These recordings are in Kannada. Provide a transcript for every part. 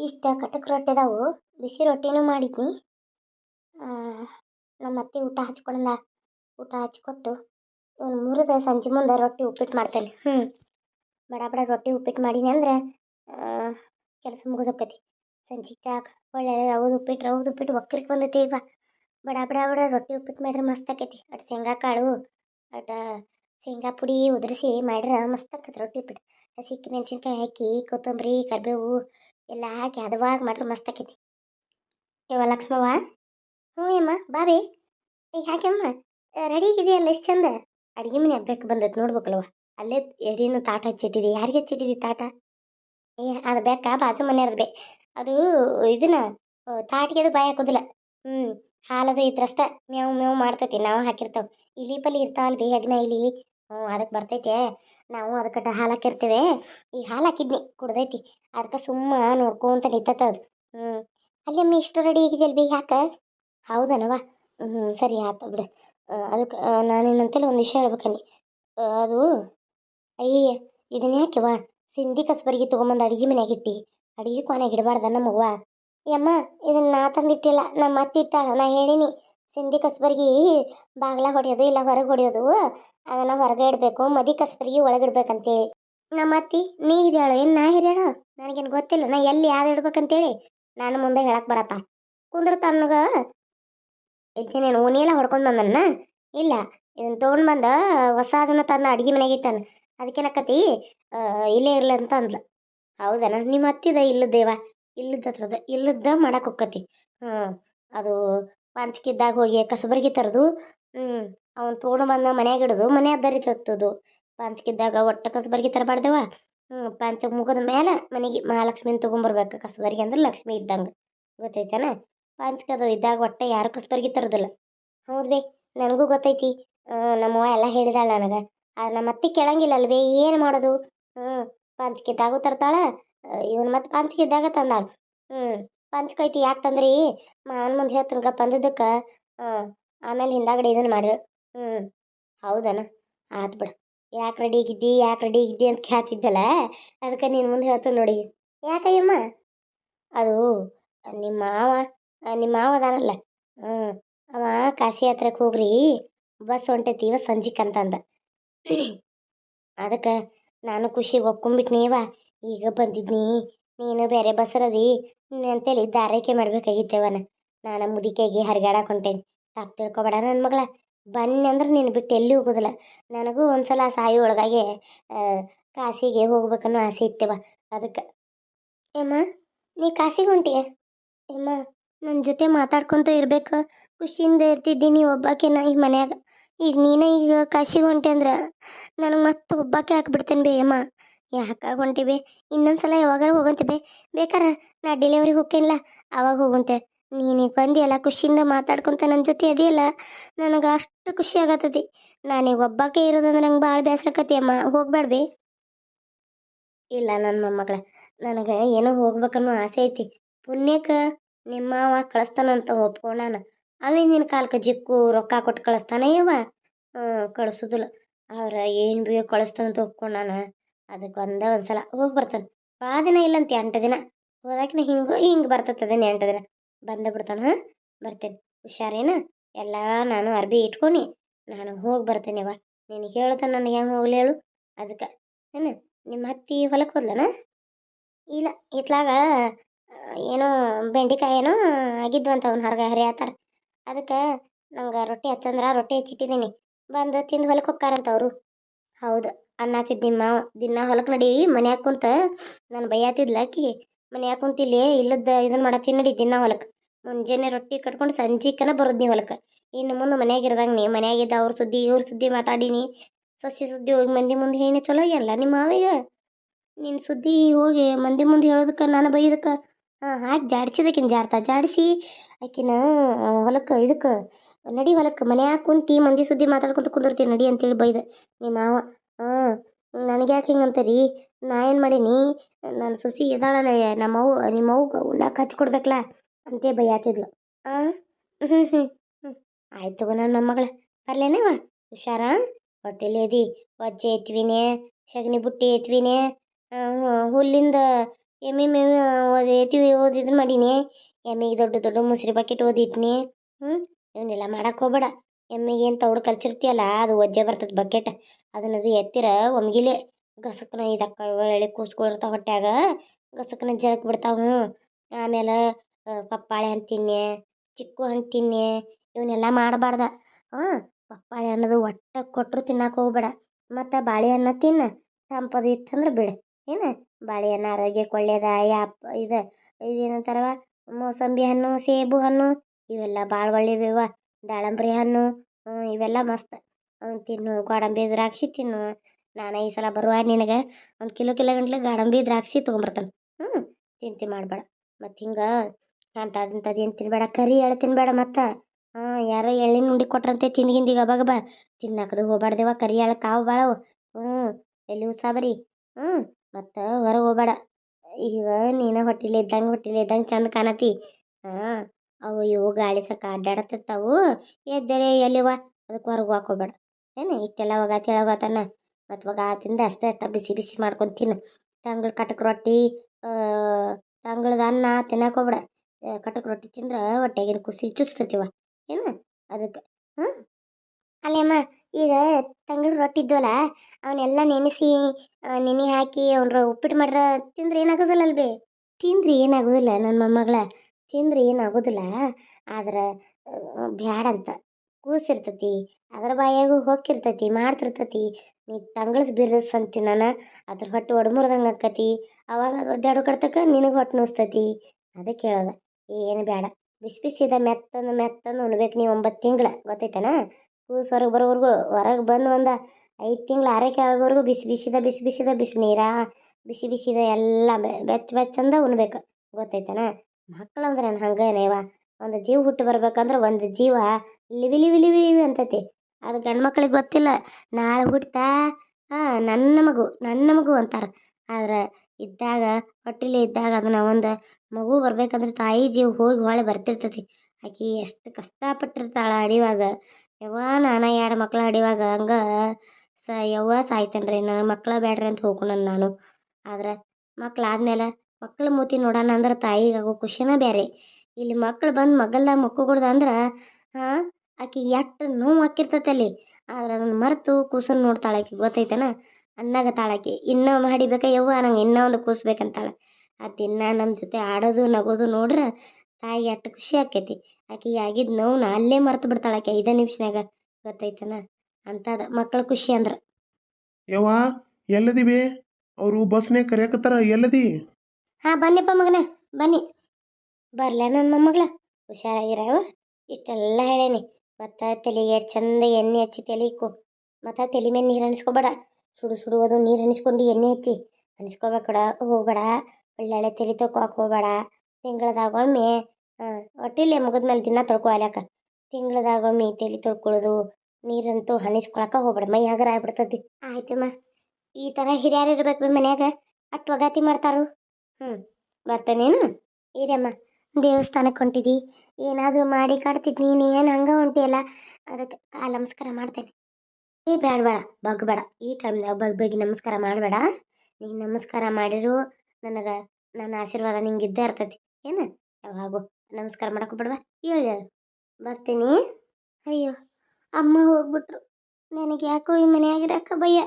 ಇಷ್ಟ ಕಟಕ್ ರೊಟ್ಟಿ ಅದಾವು ಬಿಸಿ ರೊಟ್ಟಿನೂ ಮಾಡಿದ್ನಿ. ನಮ್ಮ ಅತ್ತೆ ಊಟ ಹಚ್ಕೊಂಡ, ಊಟ ಹಚ್ಕೊಟ್ಟು ಇವನು ಮುರಿದ ಸಂಜೆ ಮುಂದೆ ರೊಟ್ಟಿ ಉಪ್ಪಿಟ್ಟು ಮಾಡ್ತಾನೆ. ಹ್ಞೂ ಬಡ ಬಡ, ರೊಟ್ಟಿ ಉಪ್ಪಿಟ್ಟು ಮಾಡೀನಿ ಅಂದ್ರೆ ಕೆಲಸ ಮುಗಿದಕ್ಕತಿ ಸಂಜೆ ಚಾಕ್ ಒಳ್ಳೆ ರವದ ಉಪ್ಪಿಟ್ಟು ರವದ ಉಪ್ಪಿಟ್ಟು ಒಕ್ಕರಿಗೆ ಬಂದೈತಿ ಈಗ. ಬಡ ಬಡ ಬಡ, ರೊಟ್ಟಿ ಉಪ್ಪಿಟ್ಟು ಮಾಡ್ರೆ ಮಸ್ತ್ ಆಕೈತಿ. ಅಟ್ ಶೇಂಗಾ ಕಾಳು ಅಟ್ ಶೇಂಗಾ ಪುಡಿ ಉದುರಿಸಿ ಮಾಡ್ರೆ ಮಸ್ತ್ ಆಕೈತಿ ರೊಟ್ಟಿ ಉಪ್ಪಿಟ್ಟು. ಹಸಿ ಮೆಣಸಿನ್ಕಾಯಿ ಹಾಕಿ, ಕೊತ್ತಂಬರಿ, ಕರಿಬೇವು ಎಲ್ಲ ಹಾಕಿ ಹದವಾಗಿ ಮಾಡ್ರೆ ಮಸ್ತ್ ಆಕೈತಿ ಇವ ಲಕ್ಷ್ಮವ್ವ? ಹ್ಞೂ ಅಮ್ಮ ಬಾಬಿ ಈಗ ಹಾಕ್ಯಮ್ಮ ರೆಡಿ ಇದೆಯಲ್ಲ ಎಷ್ಟು ಚಂದ? ಅಡುಗೆ ಮನೆ ಹಬ್ಬಕ್ಕೆ ಬಂದೈತೆ ನೋಡ್ಬೇಕಲ್ವ? ಅಲ್ಲೇ ಎಡೀನು ತಾಟ ಹಚ್ಚಿಟ್ಟಿದೆ. ಯಾರಿಗೆ ಹಚ್ಚಿಟ್ಟಿದಿ ತಾಟ? ಏ, ಅದು ಬೆಕ್ಕ ಬಾಜು ಮನೆಯವ್ರದ್ದು ಬೇ. ಅದು ಇದನ್ನ ತಾಟಿಗೆ ಅದು ಬಾಯಿ ಹಾಕೋದಿಲ್ಲ. ಹ್ಞೂ ಹಾಲದು ಇದ್ರಷ್ಟ ಮೇವು ಮೇವು ಮಾಡ್ತೈತಿ, ನಾವು ಹಾಕಿರ್ತೇವೆ. ಇಲಿ ಪಲಿ ಇರ್ತಾವಲ್ಲ ಬೇ ಹೆಗ್ನ ಇಲಿ. ಹ್ಞೂ ಅದಕ್ಕೆ ಬರ್ತೈತೆ. ನಾವು ಅದಕ್ಕೆ ಹಾಲು ಹಾಕಿರ್ತೇವೆ. ಈಗ ಹಾಲು ಹಾಕಿದ್ನಿ, ಕುಡ್ದೈತಿ. ಅದಕ್ಕೆ ಸುಮ್ಮ ನೋಡ್ಕೊಂತ ಅದು. ಹ್ಞೂ ಅಲ್ಲೇ ಇಷ್ಟು ರೆಡಿ ಆಗಿದೆಯಲ್ಲ ಬೇ, ಯಾಕೆ? ಹೌದನವ ಹ್ಞೂ ಸರಿ ಆಯ್ತು ಬಿಡು. ಅದಕ್ಕೆ ನಾನೇನಂತೇಳಿ ಒಂದು ವಿಷಯ ಹೇಳ್ಬೇಕನ್ನಿ ಅದು, ಅಯ್ಯ ಇದನ್ನ ಯಾಕೆವ ಸಿಂಧಿ ಕಸ್ಬರ್ಗಿ ತೊಗೊಂಬಂದು ಅಡುಗೆ ಮನ್ಯಾಗ ಇಟ್ಟಿ. ಅಡುಗೆ ಕೊನೆಗೆ ಇಡಬಾರ್ದ ನಮ್ಮವ್ವ ಯಮ್ಮ ಇದನ್ನ ನಾ ತಂದಿಟ್ಟಿಲ್ಲ. ನಮ್ಮ ಅತ್ತೆ ಇಟ್ಟಾಳ. ನಾ ಹೇಳಿನಿ, ಸಿಂಧಿ ಕಸ್ಬರ್ಗಿ ಬಾಗ್ಲ ಹೊಡೆಯೋದು ಇಲ್ಲ ಹೊರಗೆ ಹೊಡೆಯೋದು ಅದನ್ನ ಹೊರಗೆ ಇಡಬೇಕು, ಮದಿ ಕಸಬರಿಗೆ ಒಳಗಿಡ್ಬೇಕಂತೇಳಿ ನಮ್ಮ ಅತ್ತಿ, ನೀ ಹಿರಿಯಾಳು, ಏನು ನಾ ಹಿರಿಯಾಳು? ನನಗೇನು ಗೊತ್ತಿಲ್ಲ, ನಾ ಎಲ್ಲಿ ಯಾವ್ದು ಇಡ್ಬೇಕಂತೇಳಿ ನಾನು ಮುಂದೆ ಹೇಳಕ್ ಬರತ್ತ ಕುಂದ್ರ ಇದ್ದೇನೇನು ಓನಿ ಎಲ್ಲ ಹೊಡ್ಕೊಂಡು ಬಂದನ್ನ ಇಲ್ಲ ಇದನ್ನ ತೊಗೊಂಡು ಬಂದ ಹೊಸ ಅದನ್ನ ತಂದು ಅಡ್ಗೆ ಮನೆಗೆ ಇಟ್ಟಾನ. ಅದಕ್ಕೇನಕತಿ ಇಲ್ಲೇ ಇರ್ಲಿ ಅಂತ ಅಂದ್ಲ. ಹೌದನ? ನಿಮ್ಮ ಅತ್ತಿದ ಇಲ್ಲದೇವ ಇಲ್ಲದ ಹತ್ರದ ಇಲ್ಲದ ಮಾಡಕ್ಕೆ ಹೊಕ್ಕತಿ ಹ್ಞೂ ಅದು ಪಂಚಕಿದ್ದಾಗ ಹೋಗಿ ಕಸಬರ್ಗಿ ತರದು ಅವ್ನು ತೊಗೊಂಡು ಬಂದ ಮನ್ಯಾಗ ಇಡೋದು ಮನೆ ದರಿ ತತ್ತದು. ಪಂಚಕಿದ್ದಾಗ ಒಟ್ಟು ಕಸಬರ್ಗಿ ತರಬಾರ್ದೇವ. ಹ್ಞೂ ಪಂಚ ಮುಗಿದ ಮೇಲೆ ಮನೆಗೆ ಮಹಾಲಕ್ಷ್ಮಿನ ತೊಗೊಂಬರ್ಬೇಕು. ಕಸಬರ್ಗಿ ಅಂದ್ರೆ ಲಕ್ಷ್ಮಿ ಇದ್ದಂಗೆ. ಗೊತ್ತೈತೇನ? ಪಂಚಕದು ಇದ್ದಾಗ ಒಟ್ಟು ಯಾರು ಕಸಬರ್ಗಿ ತರೋದಿಲ್ಲ. ಹೌದು ನನಗೂ ಗೊತ್ತೈತಿ. ನಮ್ಮವ್ವ ಎಲ್ಲ ಹೇಳಿದಾಳ ನನಗೆ. ನಮ್ಮ ಅತ್ತೆ ಕೇಳಂಗಿಲ್ಲ ಅಲ್ವೇ ಏನು ಮಾಡೋದು? ಹ್ಞೂ ಪಂಚಕಿದ್ದಾಗೂ ತರ್ತಾಳ, ಇವನು ಮತ್ತೆ ಪಂಚಕಿದ್ದಾಗ ತಂದಾಳ. ಹ್ಞೂ ಪಂಚಕೈತಿ ಯಾಕೆ ತಂದ್ರಿ? ಮಾವನ ಮುಂದೆ ಹೇಳ್ತೀನಿ ಗಪ್ಪ ಹಾಂ ಆಮೇಲೆ ಹಿಂದಾಗಡೆ ಇದನ್ನು ಮಾಡ್ರಿ. ಹ್ಞೂ ಹೌದನ? ಆತು ಬಿಡು. ಯಾಕೆ ರೆಡಿ ಆಗಿದ್ದಿ, ಯಾಕೆ ರೆಡಿ ಆಗಿದ್ದಿ ಅಂತ ಕೇಳ್ತಿದ್ದಲ್ಲ, ಅದಕ್ಕೆ ನೀನು ಮುಂದೆ ಹೇಳ್ತೀನಿ ನೋಡಿ ಯಾಕಯ್ಯಮ್ಮ? ಅದು ನಿಮ್ಮ ಮಾವ, ನಿಮ್ ನಿಮ್ಮ ಮಾವ ಅದಾನಲ್ಲ. ಹ್ಞೂ ಅವ ಕಾಶಿ ಹತ್ರಕ್ಕೆ ಹೋಗ್ರಿ, ಬಸ್ ಹೊಂಟೈತಿ ಇವ ಸಂಜಿಕ್ ಅಂತಂದ. ಅದಕ್ಕೆ ನಾನು ಖುಷಿ ಒಪ್ಕೊಂಡ್ಬಿಟ್ನೇವ ಈಗ ಬಂದಿದ್ನಿ, ನೀನು ಬೇರೆ ಬಸ್ರದಿ ಅಂತೇಳಿ ದಾರೈಕೆ ಮಾಡ್ಬೇಕಾಗಿತ್ತೇವನ ನಾನು ಮುದಿಕೆಗೆ ಹರಿಗಾಡಕ್ಕೆ ಹೊಂಟೇನಿ. ತಪ್ಪು ತಿಳ್ಕೊಬೇಡ ನನ್ನ ಮಗಳ. ಬನ್ನಿ ಅಂದ್ರೆ ನೀನು ಬಿಟ್ಟು ಎಲ್ಲಿ ಹೋಗೋದಿಲ್ಲ. ನನಗೂ ಒಂದ್ಸಲ ಸಾಯಿ ಒಳಗಾಗೆ ಕಾಶಿಗೆ ಹೋಗ್ಬೇಕನ್ನೋ ಆಸೆ ಇತ್ತೇವ ಅದಕ್ಕೆ, ಏಮ್ಮ, ನೀ ಕಾಶಿಗೆ ಹೊಂಟಿಯ? ಏಮ್ಮ ನನ್ನ ಜೊತೆ ಮಾತಾಡ್ಕೊತ ಇರ್ಬೇಕು? ಖುಷಿಯಿಂದ ಇರ್ತಿದ್ದೀನಿ ಒಬ್ಬಾಕೆನ ಈ ಮನ್ಯಾಗ? ಈಗ ನೀನೇ ಈಗ ಕಾಶಿಗೆ ಹೊಂಟೆ ಅಂದ್ರೆ ನನಗೆ ಮತ್ತೆ ಒಬ್ಬಾಕೆ ಹಾಕ್ಬಿಡ್ತೇನೆ ಬೇ ಅಮ್ಮ. ಹೊಂಟಿ ಹೊಂಟಿವೆ ಇನ್ನೊಂದ್ಸಲ ಯಾವಾಗಾರ ಹೋಗಂತಿ ಬೇ. ಬೇಕಾರ, ನಾ ಡೆಲಿವರಿ ಹೋಗ್ತೇನಿಲ್ಲ ಅವಾಗ ಹೋಗಂತೆ. ನೀನೀಗ ಬಂದಿಯಲ್ಲ ಖುಷಿಯಿಂದ ಮಾತಾಡ್ಕೊತ ನನ್ನ ಜೊತೆ ಅದೆಯಲ್ಲ? ನನಗೆ ಅಷ್ಟು ಖುಷಿ ಆಗತ್ತತಿ ನಾನೀಗ ಒಬ್ಬಾಕೆ ಇರೋದಂದ್ರೆ ನಂಗೆ ಭಾಳ ಬೇಸರಕತಿ ಅಮ್ಮ. ಹೋಗ್ಬೇಡ ಬೇ ಇಲ್ಲ ನನ್ನ ಮೊಮ್ಮಗಳ. ನನಗೆ ಏನೋ ಹೋಗ್ಬೇಕನ್ನೋ ಆಸೆ ಐತಿ. ಪುಣ್ಯಕ್ಕೆ ನಿಮ್ಮ ಅವ ಕಳಿಸ್ತಾನಂತ ಒಪ್ಕೊಂಡಾನ. ಅವೇ ನಿನ್ನ ಕಾಲಕ್ಕೆ ಜಿಕ್ಕು, ರೊಕ್ಕ ಕೊಟ್ಟು ಕಳಿಸ್ತಾನ ಅವ ಹ್ಞೂ ಕಳಿಸೋದಿಲ್ಲ. ಅವ್ರ ಏನು ಬಿ ಕಳಿಸ್ತಾನಂತ ಒಪ್ಕೊಂಡಾನ. ಅದಕ್ಕೆ ಒಂದೇ ಒಂದು ಸಲ ಹೋಗಿ ಬರ್ತಾನೆ ಭಾಳ ದಿನ ಇಲ್ಲಂತೆ ಎಂಟು ದಿನ. ಹೋದಾಕಿನ ಹಿಂಗೆ ಹಿಂಗೆ ಬರ್ತತದೇನು ಎಂಟು ದಿನ. ಬಂದ ಬಿಡ್ತಾನೆ ಹಾಂ ಬರ್ತೇನೆ. ಹುಷಾರೇನು? ಎಲ್ಲ ನಾನು ಅರ್ಬಿ ಇಟ್ಕೊಂಡು ನಾನು ಹೋಗಿ ಬರ್ತೇನೆ ಯವ್ವ ನಿನಗೆ ಹೇಳ್ತಾನೆ ನನಗೆ ಹೆಂಗೆ ಹೋಗ್ಲಿ ಹೇಳು. ಅದಕ್ಕೆ, ಏನು, ನಿಮ್ಮ ಅತ್ತಿ ಹೊಲಕ್ಕೆ ಹೋದ್ಲನ? ಇಲ್ಲ, ಇತ್ಲಾಗ, ಏನೋ ಬೆಂಡೆಕಾಯಿ ಏನೋ ಆಗಿದ್ವಂತ ಅವ್ನು ಹೊರಗೆ ಹರಿಯಾತಾರ. ಅದಕ್ಕೆ, ನಂಗೆ ರೊಟ್ಟಿ ಹಚ್ಚಂದ್ರ ರೊಟ್ಟಿ ಹಚ್ಚಿಟ್ಟಿದ್ದೀನಿ ಬಂದು ತಿಂದು ಹೊಲಕ್ಕೆ ಹೋಗ್ತಾರಂತ ಅವರು. ಹೌದು ಅನ್ನತ್ತಿದ್ದು ನಿಮ್ಮ ದಿನ ಹೊಲಕ್ಕೆ ನಡಿ, ಮನ್ಯಾಗ ಕುಂತ ನಾನು ಬೈಯಾತಿದ್ಲ ಆಕಿ ಮನ್ಯಾಗ ಕುಂತಿಲ್ಲಿ ಇಲ್ಲದ ಇದನ್ನ ಮಾಡತ್ತೀನಿ ನಡಿ, ದಿನ ಹೊಲಕ್ಕೆ ಮುಂಜಾನೆ ರೊಟ್ಟಿ ಕಟ್ಕೊಂಡು ಸಂಜೆಕನ ಬರೋದು ನೀ ಹೊಲಕ್ಕೆ ಇನ್ನು ಮುಂದೆ ಮನ್ಯಾಗ ಇರ್ದಂಗೆ ನೀ ಮನ್ಯಾಗಿದ್ದ ಅವ್ರ ಸುದ್ದಿ, ಇವ್ರ ಸುದ್ದಿ ಮಾತಾಡೀನಿ. ಸೊಸಿ ಸುದ್ದಿ ಹೋಗಿ ಮಂದಿ ಮುಂದೆ ಏನು ಚಲೋ ಆಗ್ಯಲ್ಲ ನಿಮ್ಮ ಮಾವಿಗೆ? ನಿನ್ನ ಸುದ್ದಿ ಹೋಗಿ ಮಂದಿ ಮುಂದೆ ಹೇಳೋದಕ್ಕೆ ನಾನು ಬೈಯೋದಕ್ಕೆ ಹಾಂ ಹಾಕಿ ಜಾಡ್ಸಿದಕ್ಕಿನ ಜಾಡ್ತಾ, ಜಾಡಿಸಿ. ಆಕಿನ ಹೊಲಕ್ಕೆ, ಇದಕ್ಕೆ, ನಡಿ ಹೊಲಕ್ಕೆ, ಮನ್ಯಾಗ ಕುಂತಿ ಮಂದಿ ಸುದ್ದಿ ಮಾತಾಡ್ಕೊಂತ ಕುಂದಿರ್ತೀನಿ ನಡಿ ಅಂತೇಳಿ ಬೈದ. ನಿಮ್ಮ ಮಾವ, ಹಾಂ. ನನಗೆ ಯಾಕೆ ಹಿಂಗೆ ಅಂತೀರಿ? ನಾ ಏನು ಮಾಡೀನಿ? ನನ್ನ ಸೊಸಿ ಅವ್ವ ನಿಮ್ಮ ಹಚ್ಕೊಡ್ಬೇಕಲ್ಲ ಅಂತೇ ಬೈಯಾತಿದ್ಲು. ಹಾಂ ಹ್ಞೂ ಆಯ್ತು ತಗೋ ನನ್ನ ಮೊಮ್ಮಗಳ. ಬರ್ಲೇನವ ಹುಷಾರ? ಹೊಟ್ಟೆಲಿ ಅದಿ ಒಜ್ಜೆ ಎತ್ವಿನೇ ಸಗಣಿ ಬುಟ್ಟಿ ಎತ್ವಿನೇ ಹುಲ್ಲಿಂದ ಎಮ್ಮೆ ಮೇವು ಓದಿ ಓದಿದ್ರೆ ಮಾಡೀನಿ. ಎಮ್ಮೆಗೆ ದೊಡ್ಡ ದೊಡ್ಡ ಮುಸ್ರಿ ಬಕೆಟ್ ಓದಿಟ್ನಿ. ಹ್ಞೂ ಇವನ್ನೆಲ್ಲ ಮಾಡಕ್ಕೆ ಹೋಗ್ಬೇಡ. ಎಮ್ಮೆಗೆ ಏನು ತೌಡು ಕಲ್ಸಿರ್ತೀಯಲ್ಲ, ಅದು ಒಜ್ಜೆ ಬರ್ತದೆ ಬಕೆಟ್. ಅದನ್ನದು ಎತ್ತಿರ, ಒಮ್ಗಿಲೆ ಗಸಕ್ನ ಇದಕ್ಕ ಎಳೆ ಕೂಸ್ಕೊಳಿರ್ತಾವ ಹೊಟ್ಯಾಗ, ಗಸಕ್ನ ಜಳಕ್ ಬಿಡ್ತಾವ ಹ್ಞೂ. ಆಮೇಲೆ ಪಪ್ಪಾಳೆ ಹಣ್ಣು ತಿನ್ನೆ ಚಿಕ್ಕು ಹಣ್ಣು ತಿನ್ನೆ ಇವನ್ನೆಲ್ಲ ಮಾಡಬಾರ್ದ. ಹಾಂ ಪಪ್ಪಾಳೆ ಹಣ್ಣದು ಒಟ್ಟು ಕೊಟ್ಟರು ತಿನ್ನಕ್ಕೆ ಹೋಗ್ಬೇಡ. ಮತ್ತು ಬಾಳೆಹಣ್ಣು ತಿನ್ನು, ತಂಪದು ಇತ್ತಂದ್ರೆ ಬಿಡು. ಏನು? ಬಾಳೆಹಣ್ಣು ಆರೋಗ್ಯಕ್ಕೆ ಒಳ್ಳೇದ? ಯಾಪ್, ಇದು, ಇದೇನಂತಾರವ? ಮೋಸಂಬಿ ಹಣ್ಣು, ಸೇಬು ಹಣ್ಣು, ಇವೆಲ್ಲ ಭಾಳ ಒಳ್ಳೆಯವಿವ ದಾಳಂಬ್ರಿ ಹಣ್ಣು ಇವೆಲ್ಲ ಮಸ್ತ್. ತಿನ್ನು, ಗೋಡಂಬಿ ದ್ರಾಕ್ಷಿ ತಿನ್ನು. ನಾನು ಈ ಸಲ ಬರುವ ನಿನಗೆ ಒಂದು ಕಿಲೋ ಕಿಲೋ ಗಂಟ್ಲೆ ಗೋಡಂಬಿ ದ್ರಾಕ್ಷಿ ತೊಗೊಂಬರ್ತಾನೆ. ಹ್ಞೂ ಚಿಂತೆ ಮಾಡಬೇಡ. ಮತ್ತು ಹಿಂಗೆ ಅಂಥದ್ದು ಏನು ತಿನ್ಬೇಡ, ಕರಿ ಎಳ್ಳು ತಿನ್ನಬೇಡ ಮತ್ತು. ಹಾಂ ಯಾರೋ ಎಳ್ಳಿನ ಉಂಡಿ ಕೊಟ್ರಂತೆ ತಿಂದು ಗಬ ಗಬ ತಿನ್ನಕದು ಹೋಗ್ಬಾರ್ದೇವ ಕರಿ ಎಳ್ಳ ಕಾವು ಬಾಳವು. ಹ್ಞೂ ಎಲ್ಲಿ ಉಸಾಬರಿ ಹ್ಞೂ ಮತ್ತು ಹೊರಗೆ ಹೋಗ್ಬೇಡ ಈಗ ನೀನು ಹೊಟ್ಟಿಲಿ ಇದ್ದಂಗೆ ಹೊಟ್ಟಿಲಿ ಇದ್ದಂಗೆ ಚಂದ ಕಾಣತಿ. ಹಾಂ. ಅವು ಇವು ಗಾಳಿ ಸಕ ಅಡ್ಡಾಡತ್ತಿರ್ತಾವು ಎದ್ದೇಳಿ ಎಲ್ಲಿವ ಅದಕ್ಕೆ ಹೊರಗೆ ಹಾಕೋಬೇಡ ಏನು ಇಷ್ಟೆಲ್ಲ ಒಗಾತಿ ಹೇಳೋಗತ್ತಾನ ಮತ್ತು ಒಗಾತಿಂದ ಅಷ್ಟೇ ಅಷ್ಟ ಬಿಸಿ ಬಿಸಿ ಮಾಡ್ಕೊಂಡು ತಿನ್ನು. ತಂಗಳು ಕಟಕ್ ರೊಟ್ಟಿ ತಂಗಳದ ಅನ್ನ ತಿನ್ನಕ್ಕೆ ಹೋಗ್ಬೇಡ. ಕಟಕ್ ರೊಟ್ಟಿ ತಿಂದ್ರೆ ಹೊಟ್ಟೆಗಿನ ಕುಸಿ ಚುಚ್ತತಿವ ಏನು? ಅದಕ್ಕೆ ಹ್ಞೂ ಅಲ್ಲೇಮ್ಮ, ಈಗ ತಂಗಳು ರೊಟ್ಟಿ ಇದ್ವಲ್ಲ ಅವನ್ನೆಲ್ಲ ನೆನೆಸಿ ನೆನೆ ಹಾಕಿ ಅವ್ರ ಉಪ್ಪಿಟ್ಟು ಮಾಡ್ರೆ ತಿಂದ್ರೆ ಏನಾಗೋದಿಲ್ಲ ಅಲ್ವೇ ತಿಂದ್ರೆ ಏನಾಗೋದಿಲ್ಲ ನನ್ನ ಮೊಮ್ಮಗಳ. ತಿಂದ್ರೆ ಏನಾಗೋದಿಲ್ಲ. ಆದ್ರೆ ಬ್ಯಾಡಂತ. ಕೂಸಿರ್ತತಿ, ಅದ್ರ ಬಾಯಾಗೂ ಹೊಕ್ಕಿರ್ತೈತಿ, ಮಾಡ್ತಿರ್ತೈತಿ. ನೀ ತಂಗಳದ ಬಿರ್ರಸ್ ಅಂತೀನಿ ನಾನು, ಅದ್ರ ಹೊಟ್ಟೆ ಒಡಮುರ್ದಂಗೆ ಆಕ್ಕತಿ ಅವಾಗ ಒದ್ದಾಡೋ ಕಡ್ತಕ್ಕ ನಿನಗೆ ಹೊಟ್ಟೆ ನುಸ್ತೈತಿ. ಅದಕ್ಕೆ ಕೇಳೋದ. ಏನು ಬೇಡ ಬಿಸಿ ಬಿಸಿದ ಮೆತ್ತಂದು ಮೆತ್ತಂದು ಉಣ್ಬೇಕು ನೀ ಒಂಬತ್ತು ತಿಂಗಳು, ಗೊತ್ತೈತನ? ಕೂಸು ಹೊರಗೆ ಬರೋವರೆಗೂ, ಹೊರಗೆ ಬಂದು ಒಂದು ಐದು ತಿಂಗಳು ಆರೈಕೆ ಆಗೋವರೆಗೂ ಬಿಸಿ ಬಿಸಿದ ಬಿಸಿ ಬಿಸಿದ ಬಿಸಿ ನೀರಾ? ಬಿಸಿ ಬಿಸಿದ ಎಲ್ಲ ಬೆಚ್ಚ ಬೆಚ್ಚಂದ ಉಣ್ಬೇಕು. ಗೊತ್ತೈತೇನ? ಮಕ್ಳು ಅಂದ್ರೆ ಹಂಗೇನೇವ ಒಂದು ಜೀವ ಹುಟ್ಟು ಬರ್ಬೇಕಂದ್ರೆ ಒಂದು ಜೀವ ಲಿವಿ ಲಿವಿ ಲಿವಿ ಲಿವಿ ಅಂತೈತಿ. ಅದು ಗಂಡು ಮಕ್ಳಿಗೆ ಗೊತ್ತಿಲ್ಲ, ನಾಳೆ ಹುಟ್ತಾ, ಹಾಂ, ನನ್ನ ಮಗು ನನ್ನ ಮಗು ಅಂತಾರೆ. ಆದ್ರೆ ಇದ್ದಾಗ, ಹೊಟ್ಟೆಲಿ ಇದ್ದಾಗ ಅದನ್ನ ಒಂದು ಮಗು ಬರ್ಬೇಕಂದ್ರೆ ತಾಯಿ ಜೀವ ಹೋಗಿ ಹೊಳೆ ಬರ್ತಿರ್ತೈತಿ. ಆಕಿ ಎಷ್ಟು ಕಷ್ಟಪಟ್ಟಿರ್ತಾಳೆ ಅಡಿವಾಗ. ಯವ್ವಾ ನಾನು ಎರಡು ಮಕ್ಳು ಅಡಿವಾಗ ಹಂಗೆ ಸ, ಯವ್ವ ಸಾಯ್ತೇನೆ ರೀ ನಾನು ಮಕ್ಳು ಬೇಡ್ರಿ ಅಂತ ಹೋಗ್ಕೊಂಡೇನ್ ನಾನು. ಆದ್ರೆ ಮಕ್ಳು ಆದ್ಮೇಲೆ ಮಕ್ಳ ಮೂತಿ ನೋಡೋಣ ಅಂದ್ರೆ ತಾಯಿಗೆ ಆಗೋ ಖುಷಿನ ಬೇರೆ ಇಲ್ಲಿ ಮಕ್ಕಳು ಬಂದು ಮಗಲ್ದಾಗ ಮಕ್ಕಳು ಅಂದ್ರೆ, ಹಾಂ, ಆಕೆ ಎಷ್ಟು ನೋವು ಹಾಕಿರ್ತೈತೆ ಅಲ್ಲಿ ಆದ್ರೆ ಅದನ್ನು ಮರೆತು ಕೂಸನ್ನು ನೋಡ್ತಾಳೆ ಆಕೆ, ಗೊತ್ತೈತೇನ? ಅನ್ನಾಗತ್ತಾಳಾಕಿ ಇನ್ನೂ ಹಡಿಬೇಕಾ? ಯವ್ವ, ನಂಗೆ ಇನ್ನೂ ಒಂದು ಕೂಸು ಬೇಕಂತಾಳೆ. ದಿನ ನಮ್ಮ ಜೊತೆ ಆಡೋದು, ನಗೋದು ನೋಡ್ರೆ ತಾಯಿಗೆ ಎಷ್ಟು ಖುಷಿ ಆಕೈತಿ. ಆಕೆ ಆಗಿದ್ದು ನೋವನ್ನ ಅಲ್ಲೇ ಮರ್ತು ಬಿಡ್ತಾಳೆ ಆಕೆ ಐದೇ ನಿಮಿಷನಾಗ ಗೊತ್ತೈತೇನ? ಅಂತದ ಮಕ್ಕಳ ಖುಷಿ ಅಂದ್ರೆ. ಯವ್ವ ಎಲ್ಲದಿವಿ ಅವರು ಬಸ್ನೇ ಕರೆಯಕತ್ತಾರ ಎಲ್ಲದಿ? ಹಾಂ, ಬನ್ನಿಪ್ಪ ಮಗನ, ಬನ್ನಿ. ಬರ್ಲ ನನ್ನ ಮೊಮ್ಮಗಳ. ಹುಷಾರಾಗಿರವ ಇಷ್ಟೆಲ್ಲ ಹೇಳೇನಿ. ಮತ್ತು ತಲೆಗೆ ಚಂದ ಎಣ್ಣೆ ಹಚ್ಚಿ ತಲೆ ಇಕ್ಕು ಮತ್ತು ತಲೆ ಮೇಲೆ ನೀರು ಅನಿಸ್ಕೋಬೇಡ ಸುಡು ಸುಡುವುದು ನೀರು ಅನಿಸ್ಕೊಂಡು ಎಣ್ಣೆ ಹಚ್ಚಿ. ಅನಿಸ್ಕೋಬೇಕಡ ಹೋಗ್ಬೇಡ. ಒಳ್ಳೆ ತಲೆ ತೊಳ್ಕೊಳಕ್ಕೆ ಹೋಗ್ಬೇಡ. ತಿಂಗಳದಾಗ ಒಮ್ಮೆ ಹಾಂ, ಒಟ್ಟಿಲ್ಲ ಮುಗಿದ ಮೇಲೆ ದಿನ ತೊಳ್ಕೊ ಅಲ್ಯಾಕ. ತಿಂಗಳದಾಗ ಒಮ್ಮೆ ತಲೆ ತೊಳ್ಕೊಳ್ಳೋದು ನೀರಂತೂ ಹಣಿಸ್ಕೊಳಕ ಹೋಗ್ಬೇಡ. ಮೈ ಹಗರ ಆಗ್ಬಿಡ್ತೈತಿ. ಆಯ್ತಮ್ಮ. ಈ ಥರ ಹಿರಿಯರು ಇರ್ಬೇಕು ಮನ್ಯಾಗ. ಅಷ್ಟು ಒಗಾತಿ ಮಾಡ್ತಾರು. ಹ್ಞೂ ಬರ್ತೇನೇನು ಇರಮ್ಮ ದೇವಸ್ಥಾನಕ್ಕೆ ಹೊಂಟಿದಿ. ಏನಾದರೂ ಮಾಡಿ ಕಾಡ್ತಿದ್ ನೀನು ಏನು ಹಂಗೆ ಹೊಂಟಿಯಲ್ಲ ಅದಕ್ಕೆ ಆ ನಮಸ್ಕಾರ ಮಾಡ್ತೇನೆ. ಏ ಬೇಡ ಬೇಡ ಬಗ್ಬೇಡ. ಈ ಟೈಮ್ದಾಗ ಬಗ್ ಬಗ್ಗಿ ನಮಸ್ಕಾರ ಮಾಡಬೇಡ. ನೀನು ನಮಸ್ಕಾರ ಮಾಡಿರು ನನಗೆ, ನನ್ನ ಆಶೀರ್ವಾದ ನಿಂಗೆ ಇದ್ದೇ ಇರ್ತೈತಿ. ಏನು? ಯಾವಾಗೂ ನಮಸ್ಕಾರ ಮಾಡೋಕೆ ಬಿಡ್ವಾ? ಹೇಳಿ ಬರ್ತೀನಿ. ಅಯ್ಯೋ, ಅಮ್ಮ ಹೋಗ್ಬಿಟ್ರು. ನನಗೆ ಯಾಕೋ ಈ ಮನೆಯಾಗಿರಕ್ಕ ಭಯ.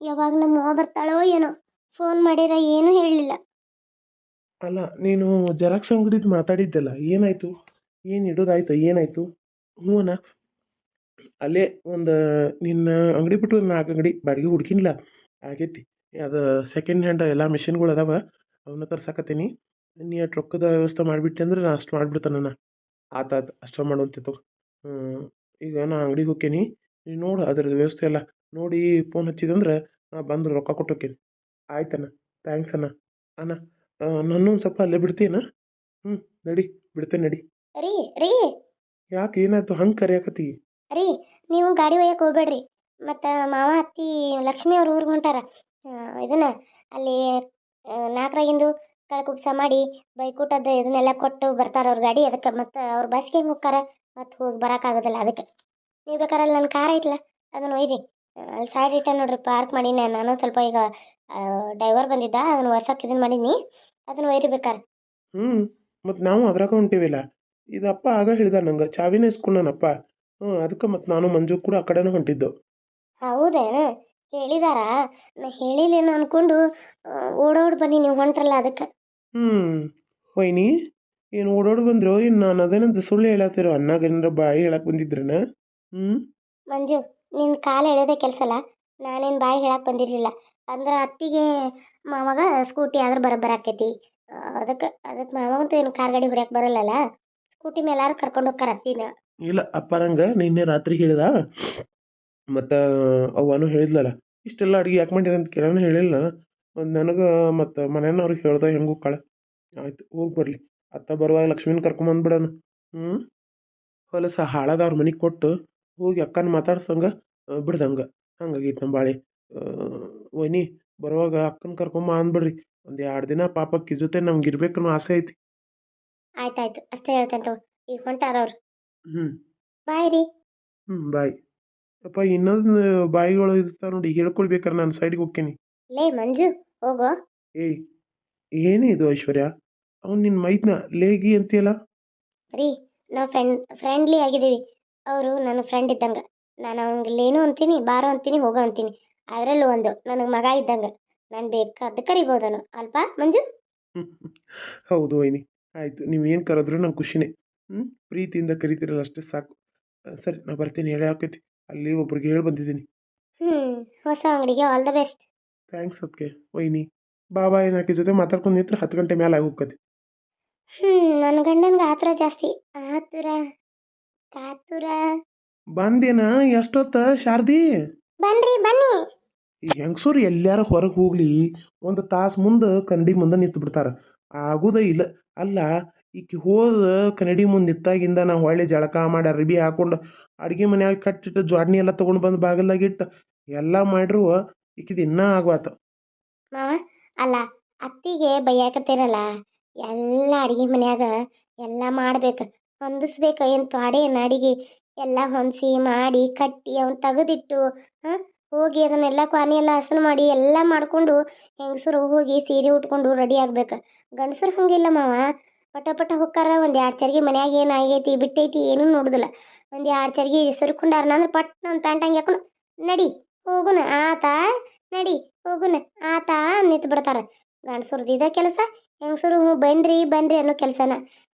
ಯಾವಾಗ ನಮ್ಮ ಬರ್ತಾಳೋ ಏನೋ. ಫೋನ್ ಮಾಡಿರ ಏನೂ ಹೇಳಲಿಲ್ಲ ಅಲ್ಲ, ನೀನು ಜೆರಾಕ್ಸ್ ಅಂಗಡಿದು ಮಾತಾಡಿದ್ದಲ್ಲ, ಏನಾಯ್ತು? ಏನು ಇಡೋದಾಯ್ತು, ಏನಾಯ್ತು? ಹ್ಞೂ ಅಣ್ಣ ಅಲ್ಲೇ ಒಂದು, ನಿನ್ನ ಅಂಗಡಿ ಬಿಟ್ಟು ಒಂದು ನಾಲ್ಕು ಅಂಗಡಿ ಬಾಡಿಗೆ ಹುಡ್ಕಿನಿಲ್ಲ ಆಗೈತಿ. ಅದು ಸೆಕೆಂಡ್ ಹ್ಯಾಂಡ್ ಎಲ್ಲ ಮಿಷಿನ್ಗಳು ಅದಾವ ಅವನ್ನ ತರ್ಸಾಕತ್ತೀನಿ. ನೀ ಅಷ್ಟು ರೊಕ್ಕದ ವ್ಯವಸ್ಥೆ ಮಾಡಿಬಿಟ್ಟೆ ಅಂದ್ರೆ ನಾ ಅಷ್ಟು ಮಾಡಿಬಿಡ್ತಾನ ಆತ ಆತು, ಅಷ್ಟು ಮಾಡುವಂತಿತ್ತು ಈಗ ನಾ ಅಂಗಡಿಗೆ ಹೋಕ್ಕೇನಿ. ನೀನು ನೋಡು ಅದ್ರದ್ದು ವ್ಯವಸ್ಥೆ ಎಲ್ಲ. ನೋಡಿ ಫೋನ್ ಹಚ್ಚಿದಂದ್ರೆ ನಾ ಬಂದು ರೊಕ್ಕ ಕೊಟ್ಟು ಹೋಕ್ಕೇನಿ ಆಯ್ತಣ್ಣ. ಥ್ಯಾಂಕ್ಸ್ ಅಣ್ಣ. ಅಣ್ಣ. ನನ್ನೊಂದು ಸ್ವಲ್ಪ ಅಲ್ಲೇ ಬಿಡ್ತೀನ ಹ್ಞೂ ನಡಿ ಬಿಡ್ತೇನೆ ನಡಿ. ರೀ ರೀ. ಯಾಕೆ ಏನಾಯ್ತು? ಹಂಗೆ ಕರಿಯಾಕತಿ ರೀ ನೀವು ಗಾಡಿ ಒಯ್ಯಕ್ಕೆ ಹೋಗ್ಬೇಡ್ರಿ. ಮತ್ತು ಮಾವ ಅತ್ತಿ ಲಕ್ಷ್ಮಿ ಅವ್ರ ಊರಿಗೆ ಹೊಂಟಾರ. ಇದನ್ನ ಅಲ್ಲಿ ನಾಲ್ಕರಾಗಿಂದು ಕಳಕುಪ್ಸ ಮಾಡಿ ಬೈಕೂಟದ ಇದನ್ನೆಲ್ಲ ಕೊಟ್ಟು ಬರ್ತಾರೆ ಅವ್ರ ಗಾಡಿ. ಅದಕ್ಕೆ ಮತ್ತು ಅವ್ರ ಬಸ್ಗೆ ಹೆಂಗೆ ಹೋಗ್ತಾರ. ಮತ್ತು ಹೋಗಿ ಬರೋಕ್ಕಾಗೋದಿಲ್ಲ ಅದಕ್ಕೆ. ನೀವು ಬೇಕಾರಲ್ಲ ನನ್ನ ಕಾರ್ ಐತಲ್ಲ ಅದನ್ನು ಒಯ್ರಿ. ಅಲ್ಲಿ ಸೈಡ್ ಇಟ್ಟ ನೋಡ್ರಿ ಪಾರ್ಕ್ ಮಾಡೀನಿ ನಾನು ಸ್ವಲ್ಪ ಈಗ ಡೈವರ್ ಬಂದಿದ್ದ ಅದನ್ನು ಒರ್ಸಕ್ಕೆ ಇದನ್ನು ಮಾಡೀನಿ ಅದನ್ನ ಒಯ್ರಿ ಬೇಕಾರೆ. ಹ್ಞೂ ಮತ್ತು ನಾವು ಅದ್ರಾಗ ಹೊಂಟೀವಿಲ್ಲ ಇದಪ್ಪ ಆಗ ಹೇಳಿದ ನಂಗೆ ಚಾವಿನೇ ಇಸ್ಕೊಂಡನಪ್ಪ ಹ್ಞೂ ಅದಕ್ಕೆ ಮತ್ತು ನಾನು ಮಂಜು ಕೂಡ ಆ ಕಡೆನೂ ಹೊಂಟಿದ್ದು. ಹೌದೇನು? ಹೇಳಿದಾರ? ನಾ ಹೇಳಿಲ್ಲೇನೋ ಅನ್ಕೊಂಡು ಓಡೋಡ್ ಬನ್ನಿ ನೀವು ಹೊಂಟ್ರಲ್ಲ ಅದಕ್ಕೆ. ಹ್ಞೂ ವೈನಿ ಏನು ಓಡೋಡು ಬಂದ್ರು ಇನ್ನು ನಾನು ಅದೇನಂತ ಸುಳ್ಳು ಹೇಳತ್ತಿರೋ ಅನ್ನಾಗ ಏನಾರ ಬಾಯಿ ಹೇಳಕ್ಕೆ ಬಂದಿದ್ರನ? ಹ್ಞೂ ಮಂಜು ನಿನ್ನ ಕಾಲು ಎಳೆಯೋದೇ ಕೆಲಸ ಅಲ್ಲ, ನಾನೇನು ಬಾಯಿ ಹೇಳಕ್ಕೆ ಬಂದಿರಲಿಲ್ಲ. ಅಂದ್ರೆ ಅತ್ತಿಗೆ ಮಾವಾಗ ಸ್ಕೂಟಿ ಆದ್ರೆ ಬರೋಬ್ಬರ ಆಕೈತಿ. ಅದಕ್ಕೆ ಅದಕ್ಕೆ ಮಾವಂತೂ ಏನು ಕಾರ್ ಗಾಡಿ ಹೊಡ್ಯಕ್ಕೆ ಬರಲ್ಲಲ್ಲ? ಸ್ಕೂಟಿ ಮೇಲಾರು ಕರ್ಕೊಂಡು ಹೋಗ್ತಾರ ಅತ್ತಿನ? ಇಲ್ಲ ಅಪ್ಪ ನಂಗೆ ನಿನ್ನೆ ರಾತ್ರಿ ಹೇಳಿದ. ಮತ್ತು ಅವನು ಹೇಳಿದ್ಲಲ್ಲ, ಇಷ್ಟೆಲ್ಲ ಅಡುಗೆ ಯಾಕೆ ಮಾಡಿರ ಅಂತ ಕೇಳೋಣ ಹೇಳಿಲ್ಲ. ನನಗೆ ಮತ್ತು ಮನೆಯವ್ರಿಗೆ ಹೇಳ್ದೆ ಹೆಂಗೂ ಕಳೆ ಆಯ್ತು, ಹೋಗಿ ಬರಲಿ. ಅತ್ತ ಬರುವಾಗ ಲಕ್ಷ್ಮೀನ ಕರ್ಕೊಂಬಂದ್ಬಿಡೋಣ ಹ್ಞೂ ಹೊಲಸ ಹಾಳದ ಅವ್ರ ಮನೆಗೆ ಕೊಟ್ಟು ಹೋಗಿ ಅಕ್ಕನ ಮಾತಾಡ್ಸಂಗೆ ಬಿಡ್ದಂಗೆ. ಹಂಗಾಗೈತೆ ನಮ್ಮ ಬಾಳೆ. ವೈನಿ ಬರುವಾಗ ಅಕ್ಕನ ಕರ್ಕೊಂಬ ಅಂದ್ಬಿಡ್ರಿ. ಒಂದು ಎರಡು ದಿನ ಪಾಪ ಜೊತೆ ನಮ್ಗೆ ಇರ್ಬೇಕು ಅನ್ನೋ ಆಸೆ ಐತಿ. ಆಯ್ತಾಯ್ತು ಅಷ್ಟೇ ಹೇಳ್ತಂತ ಈಗ ಹೊಂಟಾರ ಅವ್ರು. ಹ್ಞೂ ಬಾಯ್ ರೀ. ಹ್ಞೂ ಬಾಯ್. ಅಪ್ಪ ಇನ್ನೊಂದು ಬಾಯಿಗಳು ಇರ್ತಾವೆ ನೋಡಿ ಹೇಳ್ಕೊಳ್ಬೇಕಾರೆ ನಾನು ಸೈಡ್ಗೆ ಹೋಗ್ತೀನಿ ಲೇ ಮಂಜು ಹೋಗೋ. ಏಯ್ ಏನೇ ಇದು ಐಶ್ವರ್ಯ? ಅವ್ನು ನಿನ್ನ ಮೈದ್ನ ಲೇಗಿ ಅಂತೀಯಲ್ಲ? ರೀ ನಾವು ಫ್ರೆಂಡ್ ಫ್ರೆಂಡ್ಲಿ ಆಗಿದ್ದೀವಿ. ಅವರು ನನ್ನ ಫ್ರೆಂಡ್ ಇದ್ದಂಗೆ. ನಾನು ಅವ್ನಿಗೆ ಲೇನು ಅಂತೀನಿ ಬಾರೋ ಅಂತೀನಿ ಹೋಗೋ ಅಂತೀನಿ. ಅದರಲ್ಲೂ ಒಂದು ನನಗೆ ಮಗ ಇದ್ದಂಗೆ. ನಾನು ಬೇಕಾದ ಕರಿಬೋದನು? ಅಲ್ಪ ಮಂಜು. ಹೌದು ವೈನಿ ಆಯಿತು. ನೀವು ಏನು ಕರೆದ್ರು ನಂಗೆ ಖುಷಿನೇ. ಹ್ಞೂ ಪ್ರೀತಿಯಿಂದ ಕರಿತೀರಲ್ಲ ಅಷ್ಟೇ ಸಾಕು. ಸರಿ ನಾ ಬರ್ತೀನಿ. ಹೇಳಿ ಹಾಕೈತಿ. ಅಲ್ಲಿ ಒಬ್ರಿಗೆ ಹೇಳಿ ಬಂದಿದ್ದೀನಿ. ಹ್ಞೂ ಹೊಸ ಅಂಗಡಿಗೆ. ಆಲ್ ದ ಬೆಸ್ಟ್ ಥ್ಯಾಂಕ್ಸ್ ಅದಕ್ಕೆ ವೈನಿ ಬಾ ಬಾ ಏನಾಕಿ ಜೊತೆ ಮಾತಾಡ್ಕೊಂಡು ನಿಂತ್ರೆ ಹತ್ತು ಗಂಟೆ ಮೇಲೆ ಆಗಿ ಹೋಗ್ಕತಿ. ಹ್ಞೂ ನನ್ನ ಗಂಡನ್ಗೆ ಆತುರ ಜಾಸ್ತಿ. ಆತುರ ಕಾತುರ. ಬಂದೇನ ಎಷ್ಟೊತ್ತ ಶಾರದಿ? ಬನ್ರಿ ಬನ್ನಿ. ಈ ಹೆಂಗಸರು ಎಲ್ಲಾರ ಹೊರಗೆ ಹೋಗ್ಲಿ ಒಂದು ತಾಸು ಮುಂದೆ ಕನ್ನಡಿ ಮುಂದೆ ನಿಂತು ಬಿಡ್ತಾರ. ಆಗುದೇ ಇಲ್ಲ. ಅಲ್ಲ ಈಕಿ ಹೋದ ಕನ್ನಡಿ ಮುಂದೆ ನಿಂತಾಗಿಂದ ನಾ ಹೊಳ್ಳಿ ಜಳಕ ಮಾಡಿ ಅರ್ಬಿ ಹಾಕೊಂಡು ಅಡುಗೆ ಮನ್ಯಾಗ ಕಟ್ಟಿಟ್ಟು ಜ್ವಾಡ್ನಿ ಎಲ್ಲ ತೊಗೊಂಡು ಬಂದು ಬಾಗಲಾಗಿಟ್ಟು ಎಲ್ಲ ಮಾಡ್ರು ಈಕಿದ ಇನ್ನೂ ಆಗ್ವಾತ. ಮಾವ ಅಲ್ಲ ಅತ್ತಿಗೆ ಬೈಯಾಕತ್ತೀರಲ್ಲ ಎಲ್ಲ ಅಡಿಗೆ ಮನ್ಯಾಗ ಎಲ್ಲ ಮಾಡ್ಬೇಕು. ಹೊಂದಿಸ್ಬೇಕು. ಏನು ತ್ವಾಡೆ ಏನು ಅಡಿಗೆ ಎಲ್ಲ ಹೊಂದಿಸಿ ಮಾಡಿ ಕಟ್ಟಿ ಅವ್ನು ತೆಗೆದಿಟ್ಟು ಹೋಗಿ ಅದನ್ನೆಲ್ಲ ಕ್ವಾನಿ ಎಲ್ಲ ಹಸನು ಮಾಡಿ ಎಲ್ಲ ಮಾಡಿಕೊಂಡು ಹೆಂಗಸರು ಹೋಗಿ ಸೀರೆ ಉಟ್ಕೊಂಡು ರೆಡಿ ಆಗ್ಬೇಕು. ಗಂಡಸರು ಹಂಗಿಲ್ಲ ಮಾವ. ಪಟ ಪಟ ಹೊಕ್ಕಾರ ಒಂದು ಎರಡು ಚರ್ಗಿ ಮನ್ಯಾಗ ಏನು ಆಗೈತಿ ಬಿಟ್ಟೈತಿ ಏನೂ ನೋಡುದಿಲ್ಲ. ಒಂದು ಎರಡು ಚರ್ಗಿ ಸುರ್ಕೊಂಡಾರ ಅಂದ್ರೆ ಪಟ್ ಒಂದು ಪ್ಯಾಂಟ್ ಹಂಗೆ ಹಾಕೊಂಡು, ನಡಿ, ಹೋಗುನ, ಆತ, ನಡಿ, ಹೋಗುನ, ಆತ ನಿಂತು ಬಿಡ್ತಾರ ಗಂಡಸರ್ದು ಇದ ಕೆಲಸ, ಹೆಂಗಸರು ಹ್ಞೂ ಬನ್ರಿ ಬನ್ರಿ ಅನ್ನೋ ಕೆಲಸನ.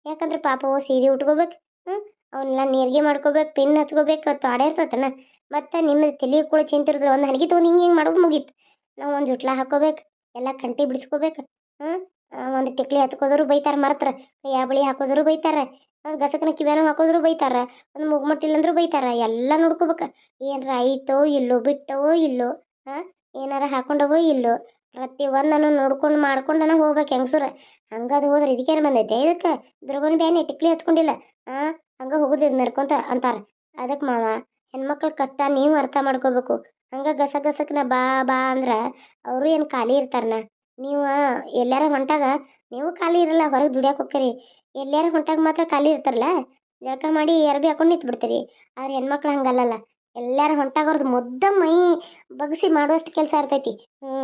ಯಾಕಂದ್ರೆ ಪಾಪ ಅವ ಸೀರೆ ಉಟ್ಕೋಬೇಕು ಹ್ಞೂ ಅವನ್ನೆಲ್ಲ ನೀರಿಗೆ ಮಾಡ್ಕೋಬೇಕು ಪಿನ್ ಹಚ್ಕೋಬೇಕು ಇರ್ತತನ? ಮತ್ತು ನಿಮ್ಮ ತಲೆ ಕೂಡ ಚಿಂತಿರ್ತದೆ ಒಂದು ಹನಿಗೆ ತೊಗೊಂಡು ಹಿಂಗೆ ಹಿಂಗೆ ಮಾಡೋದು ಮುಗೀತು. ನಾವು ಒಂದು ಜುಟ್ಲ ಹಾಕೋಬೇಕು, ಎಲ್ಲ ಕಂಟಿ ಬಿಡಿಸ್ಕೋಬೇಕು ಹ್ಞೂ ಒಂದು ಟಿಕ್ಲಿ ಹಚ್ಕೋದ್ರು ಬೈತಾರೆ ಮರತ್ರ ಕೈಯ ಬಳಿ ಹಾಕೋದ್ರು ಬೈತಾರೆ ಗಸಕನ ಕಿವ್ಯಾನ ಹಾಕೋದ್ರು ಬೈತಾರೆ, ಒಂದು ಮುಗ್ಮಟ್ಟಿಲ್ಲ ಅಂದ್ರೂ ಬೈತಾರೆ, ಎಲ್ಲ ನೋಡ್ಕೋಬೇಕು ಏನಾರ ಆಯ್ತೋ ಇಲ್ಲೋ ಬಿಟ್ಟವೋ ಇಲ್ಲೋ, ಹಾಂ? ಏನಾರ ಹಾಕೊಂಡವೋ ಇಲ್ಲೋ ಪ್ರತಿ ಒಂದನ್ನು ನೋಡ್ಕೊಂಡು ಮಾಡ್ಕೊಂಡನ ಹೋಗ್ಬೇಕು ಹೆಂಗಸ್ರ. ಹಂಗದು ಹೋದ್ರೆ ಇದಕ್ಕೇನು ಬಂದೈತೆ? ಇದಕ್ಕೆ ದುರ್ಗನ ಬ್ಯಾನಿ ಟಿಕ್ಲಿ ಹಚ್ಕೊಂಡಿಲ್ಲ ಹಾಂ ಹಂಗೆ ಹೋಗುದು ನಡ್ಕೊಂತ ಅಂತಾರೆ. ಅದಕ್ಕೆ ಮಾವ, ಹೆಣ್ಮಕ್ಳ ಕಷ್ಟ ನೀವು ಅರ್ಥ ಮಾಡ್ಕೋಬೇಕು. ಹಂಗೆ ಗಸ ಗಸಕ್ನ ಬಾ ಬಾ ಅಂದ್ರೆ ಅವರು ಏನು ಖಾಲಿ ಇರ್ತಾರನ? ನೀವು ಎಲ್ಲಾರ ಹೊಂಟಾಗ ನೀವು ಖಾಲಿ ಇರಲ್ಲ, ಹೊರಗೆ ದುಡಿಯಕ್ಕೆ ಹೋಗ್ತೀರಿ. ಎಲ್ಲಾರ ಹೊಂಟಾಗ ಮಾತ್ರ ಖಾಲಿ ಇರ್ತಾರಲ್ಲ? ಜಳಕ ಮಾಡಿ ಅರ್ಬಿ ಹಾಕೊಂಡು ನಿಂತು ಬಿಡ್ತೀರಿ ಆದ್ರೆ ಹೆಣ್ಮಕ್ಳು ಹಂಗಲ್ಲಲ್ಲ. ಎಲ್ಲಾರ ಹೊಂಟಾಗ ಅವ್ರದ್ದು ಮುದ್ದ ಮೈ ಬಗ್ಸಿ ಮಾಡುವಷ್ಟು ಕೆಲಸ ಇರ್ತೈತಿ. ಹ್ಞೂ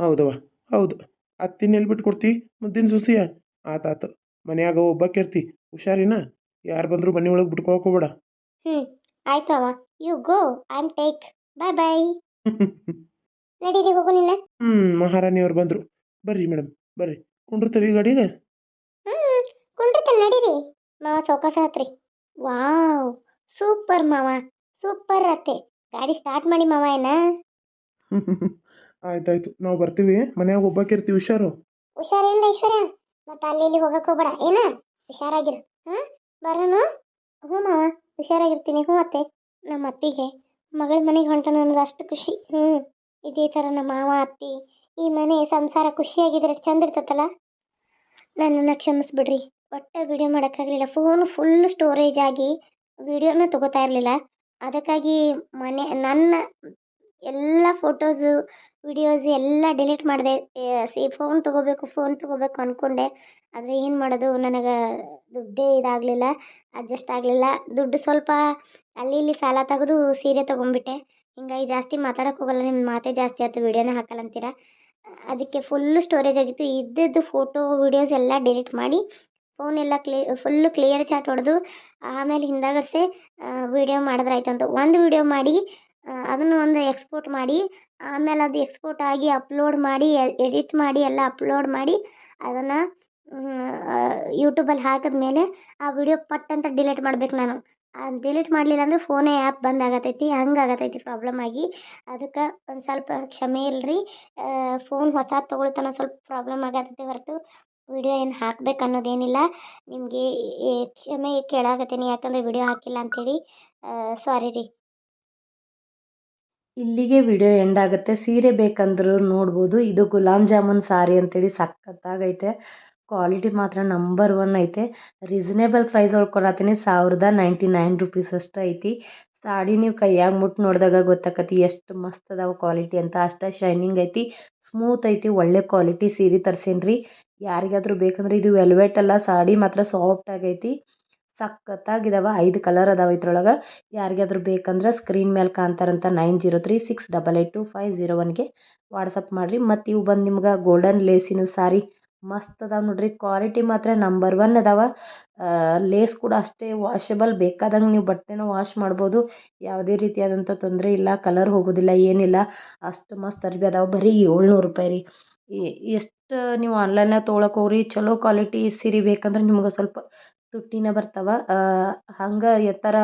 ಹೌದವ ಹೌದು. ಅತ್ತಿನ ಎಲ್ಲಿ ಬಿಟ್ಟು ಕೊಡ್ತಿ ಮುದ್ದಿನ ಸುಸಿಯ ಆತಾತು ಮನ್ಯಾಗ ಒಬ್ಬಾಕಿರ್ತಿ ಹುಷಾರಿನ? ಯಾರು ಬಂದರೂ ಮನೆ ಒಳಗೆ ಬಿಟ್ಕೊಳಕ್ ಹೋಗ್ಬೇಡ. ಹ್ಞೂ ಆಯ್ತವ you go I am take bye bye ನಡೀರಿ ಹೋಗು ನಿನ್ನ ಹ್ಞೂ ಮಹಾರಾಣಿಯವ್ರು ಬಂದರು. ಬರ್ರಿ ಮೇಡಮ್ ಬರ್ರಿ. ಕುಂಡ್ರತೀವಿ ಗಾಡಿಗೆ ಹ್ಞೂ ಕುಂಡ್ರತನ ನಡೀರಿ. ಮಾವ ಸೌಕಾಸ ಹತ್ರಿ. ವಾವ್ ಸೂಪರ್ ಮಾವ ಸೂಪರ್ ಅತ್ತೆ. ಗಾಡಿ ಸ್ಟಾರ್ಟ್ ಮಾಡಿ ಮಾವ ಏನ? ಆಯ್ತಾಯ್ತು, ನಾವು ಬರ್ತೀವಿ. ಮನ್ಯಾಗ ಒಬ್ಬಾಕಿರ್ತೀವಿ ಹುಷಾರು? ಹುಷಾರೇನ್ರ ಐಶ್ವರ್ಯ? ಮತ್ತೆ ಅಲ್ಲಿ ಇಲ್ಲಿ ಹೋಗಕ್ಕೆ ಹೋಗ್ಬೇಡ. ಏನ? ಹುಷಾರಾಗಿರು. ಹಾಂ? ಬರೋಣ ಹ್ಞೂ ಮಾವ, ಹುಷಾರಾಗಿರ್ತೀನಿ. ಹ್ಞೂ ಅತ್ತೆ. ನಮ್ಮ ಅತ್ತಿಗೆ ಮಗಳ ಮನೆಗೆ ಹೊಂಟನ ಅನ್ನೋದು ಅಷ್ಟು ಖುಷಿ. ಹ್ಞೂ. ಇದೇ ಥರ ನಮ್ಮ ಮಾವ, ಅತ್ತಿ ಈ ಮನೆ ಸಂಸಾರ ಖುಷಿಯಾಗಿದ್ರೆ ಚಂದ ಇರ್ತೈತಲ್ಲ ನನ್ನನ್ನು ಕ್ಷಮಿಸ್ಬಿಡ್ರಿ. ಒಟ್ಟು ವಿಡಿಯೋ ಮಾಡೋಕ್ಕಾಗಲಿಲ್ಲ. ಫೋನು ಫುಲ್ ಸ್ಟೋರೇಜ್ ಆಗಿ ವಿಡಿಯೋನ ತಗೋತಾ ಇರಲಿಲ್ಲ. ಅದಕ್ಕಾಗಿ ಮನೆ, ನನ್ನ ಎಲ್ಲ ಫೋಟೋಸು ವಿಡಿಯೋಸ್ ಎಲ್ಲ ಡಿಲೀಟ್ ಮಾಡಿದೆ. ಸಿ ಫೋನ್ ತೊಗೋಬೇಕು ಫೋನ್ ತೊಗೋಬೇಕು ಅಂದ್ಕೊಂಡೆ ಆದರೆ ಏನು ಮಾಡೋದು? ನನಗೆ ದುಡ್ಡೇ ಇದಾಗಲಿಲ್ಲ ಅಡ್ಜಸ್ಟ್ ಆಗಲಿಲ್ಲ. ದುಡ್ಡು ಸ್ವಲ್ಪ ಅಲ್ಲಿ ಇಲ್ಲಿ ಸಾಲ ತೆಗೆದು ಸೀರೆ ತೊಗೊಂಡ್ಬಿಟ್ಟೆ. ಹಿಂಗಾಗಿ ಜಾಸ್ತಿ ಮಾತಾಡೋಕೆ ಹೋಗಲ್ಲ ನಿಮ್ಮ ಮಾತೇ ಜಾಸ್ತಿ ಆಯ್ತು ವಿಡಿಯೋನೇ ಹಾಕಲ್ಲ ಅದಕ್ಕೆ ಫುಲ್ಲು ಸ್ಟೋರೇಜ್ ಆಗಿತ್ತು. ಇದ್ದದ್ದು ಫೋಟೋ ವೀಡಿಯೋಸ್ ಎಲ್ಲ ಡಿಲೀಟ್ ಮಾಡಿ ಫೋನ್ ಎಲ್ಲ ಫುಲ್ ಫುಲ್ಲು ಕ್ಲಿಯರ್ ಚಾಟ್ ಹೊಡೆದು ಆಮೇಲೆ ಹಿಂದಾಗರ್ಸೆ ವಿಡಿಯೋ ಮಾಡಿದ್ರೆ ಆಯ್ತು ಅಂತ. ಒಂದು ವಿಡಿಯೋ ಮಾಡಿ ಅದನ್ನು ಒಂದು ಎಕ್ಸ್ಪೋರ್ಟ್ ಮಾಡಿ, ಆಮೇಲೆ ಅದು ಎಕ್ಸ್ಪೋರ್ಟ್ ಆಗಿ ಅಪ್ಲೋಡ್ ಮಾಡಿ ಎಡಿಟ್ ಮಾಡಿ, ಎಲ್ಲ ಅಪ್ಲೋಡ್ ಮಾಡಿ, ಅದನ್ನು ಯೂಟ್ಯೂಬಲ್ಲಿ ಹಾಕಿದ್ಮೇಲೆ ಆ ವಿಡಿಯೋ ಪಟ್ ಅಂತ ಡಿಲೀಟ್ ಮಾಡ್ಬೇಕು ನಾನು. ಡಿಲೀಟ್ ಮಾಡಲಿಲ್ಲ ಅಂದ್ರೆ ಫೋನೇ ಆ್ಯಪ್ ಬಂದ್ ಆಗತೈತಿ, ಹಂಗೆ ಆಗತೈತಿ ಪ್ರಾಬ್ಲಮ್ ಆಗಿ. ಅದಕ್ಕೆ ಒಂದು ಸ್ವಲ್ಪ ಕ್ಷಮೆ ಇಲ್ರಿ. ಫೋನ್ ಹೊಸ ತಗೊಳ್ತಾನ ಸ್ವಲ್ಪ ಪ್ರಾಬ್ಲಮ್ ಆಗತೈತಿ ಹೊರತು ವಿಡಿಯೋ ಏನು ಹಾಕ್ಬೇಕು ಅನ್ನೋದೇನಿಲ್ಲ. ನಿಮಗೆ ಕ್ಷಮೆ ಕೇಳಾಕತ್ತೀನಿ ಯಾಕಂದರೆ ವಿಡಿಯೋ ಹಾಕಿಲ್ಲ ಅಂಥೇಳಿ ಸಾರಿ ರೀ. ಇಲ್ಲಿಗೆ ವಿಡಿಯೋ ಎಂಡ್ ಆಗುತ್ತೆ. ಸೀರೆ ಬೇಕಂದ್ರೂ ನೋಡ್ಬೋದು. ಇದು ಗುಲಾಬ್ ಜಾಮೂನ್ ಸಾರಿ ಅಂತೇಳಿ ಸಖತ್ತಾಗೈತೆ. ಕ್ವಾಲಿಟಿ ಮಾತ್ರ ನಂಬರ್ ಒನ್ ಐತೆ. ರೀಸನೇಬಲ್ ಪ್ರೈಸ್ ಒಳಗೆ ಕೊಡತ್ತೀನಿ. ಸಾವಿರದ ನೈಂಟಿ ನೈನ್ ರುಪೀಸ್ ಅಷ್ಟು ಐತಿ. ಸಾಡಿ ನೀವು ಕೈಯಾಗ ಮುಟ್ಟು ನೋಡಿದಾಗ ಗೊತ್ತಾಕತಿ ಎಷ್ಟು ಮಸ್ತ್ ಅದಾವ ಕ್ವಾಲಿಟಿ ಅಂತ. ಅಷ್ಟೇ ಶೈನಿಂಗ್ ಐತಿ. ಸ್ಮೂತ್ ಐತಿ. ಒಳ್ಳೆ ಕ್ವಾಲಿಟಿ ಸೀರೆ ತರ್ಸೀನಿ ರೀ ಯಾರಿಗಾದ್ರೂ ಬೇಕಂದ್ರೆ ಇದು ವೆಲ್ವೆಟ್ ಅಲ್ಲ. ಸಾಡಿ ಮಾತ್ರ ಸಾಫ್ಟ್ ಆಗೈತಿ. ಸಖತ್ತಾಗಿದಾವ ಐದು ಕಲರ್ ಅದಾವ ಇದ್ರೊಳಗೆ. ಯಾರಿಗಾದ್ರೂ ಬೇಕಂದ್ರೆ ಸ್ಕ್ರೀನ್ ಮೇಲೆ ಕಾಣ್ತಾರಂತ nine zero three six double eight two five zero ಒನ್ಗೆ WhatsApp ಮಾಡಿರಿ. ಮತ್ತು ಇವು ಬಂದು ನಿಮ್ಗೆ ಗೋಲ್ಡನ್ ಲೇಸಿನ ಸಾರಿ ಮಸ್ತ್ ಅದಾವ ನೋಡ್ರಿ. ಕ್ವಾಲಿಟಿ ಮಾತ್ರ ನಂಬರ್ ಒನ್ ಅದಾವ. ಲೇಸ್ ಕೂಡ ಅಷ್ಟೇ ವಾಷಬಲ್ ಬೇಕಾದಂಗೆ ನೀವು ಬಟ್ಟೆನ ವಾಶ್ ಮಾಡ್ಬೋದು. ಯಾವುದೇ ರೀತಿಯಾದಂಥ ತೊಂದರೆ ಇಲ್ಲ. ಕಲರ್ ಹೋಗೋದಿಲ್ಲ, ಏನಿಲ್ಲ. ಅಷ್ಟು ಮಸ್ತ್ ಅರ್ಬಿ ಅದಾವ. ಬರೀ ಏಳ್ನೂರು ರೂಪಾಯಿ ರೀ. ಎಷ್ಟು ನೀವು ಆನ್ಲೈನ್ನಾಗ ತೊಗೊಳಕ್ಕೆ ಹೋಗ್ರಿ. ಚಲೋ ಕ್ವಾಲಿಟಿ ಸೀರೆ ಬೇಕಂದ್ರೆ ನಿಮ್ಗೆ ಸ್ವಲ್ಪ ತುಟ್ಟಿನೇ ಬರ್ತವೆ. ಹಂಗೆ ಎತ್ತರ